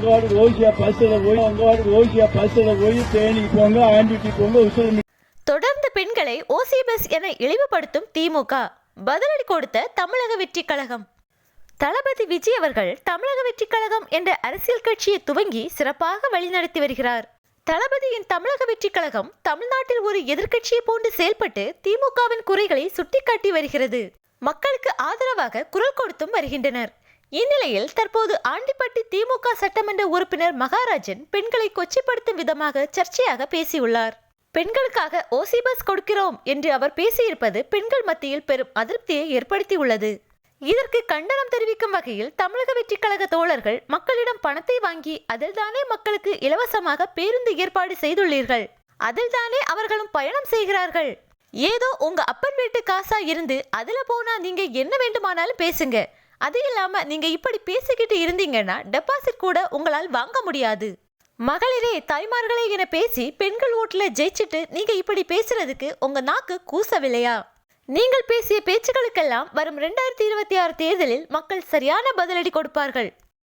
அங்கோடு ரோசியா பஸ்ஸில் போய் அங்கோடு ரோசியா பஸ்ஸில் போய் தேனி போங்க ஆண்டிட்டி போங்க உசுறு தொடர்ந்து பெண்களை ஓசி பஸ் என இழிவுபடுத்தும் திமுக. பதிலடி கொடுத்த தமிழக வெற்றி கழகம். தளபதி விஜய் அவர்கள் தமிழக வெற்றி கழகம் என்ற அரசியல் கட்சியை துவங்கி சிறப்பாக வழிநடத்தி வருகிறார். தளபதியின் தமிழக வெற்றி கழகம் தமிழ்நாட்டில் ஒரு எதிர்க்கட்சியை போன்று செயல்பட்டு திமுகவின் குறைகளை சுட்டிக்காட்டி வருகிறது. மக்களுக்கு ஆதரவாக குரல் கொடுத்தும் வருகின்றனர். இந்நிலையில் தற்போது ஆண்டிப்பட்டி திமுக சட்டமன்ற உறுப்பினர் மகாராஜன் பெண்களை கொச்சைப்படுத்தும் விதமாக சர்ச்சையாக பேசியுள்ளார். பெண்களுக்காக ஓசி பஸ் கொடுக்கிறோம் என்று அவர் பேசியிருப்பது பெண்கள் மத்தியில் பெரும் அதிருப்தியை ஏற்படுத்தியுள்ளது. இதற்கு கண்டனம் தெரிவிக்கும் வகையில் தமிழக வெற்றிக் கழக தோழர்கள் மக்களிடம் பணத்தை வாங்கி அதில்தானே மக்களுக்கு இலவசமாக பேருந்து ஏற்பாடு செய்துள்ளீர்கள். அதில்தானே அவர்களும் பயணம் செய்கிறார்கள். ஏதோ உங்க அப்பன் வீட்டு காசா இருந்து அதுல போனா நீங்க என்ன வேண்டுமானாலும் பேசுங்க. அது இல்லாமல் நீங்கள் இப்படி பேசிக்கிட்டு இருந்தீங்கன்னா டெபாசிட் கூட உங்களால் வாங்க முடியாது. மகளிரே தாய்மார்களே என பேசி பெண்கள் ஓட்டில் ஜெயிச்சுட்டு நீங்கள் இப்படி பேசுறதுக்கு உங்கள் நாக்கு கூசவில்லையா? நீங்கள் பேசிய பேச்சுக்களுக்கெல்லாம் வரும் ரெண்டாயிரத்தி இருபத்தி ஆறு தேர்தலில் மக்கள் சரியான பதிலடி கொடுப்பார்கள்.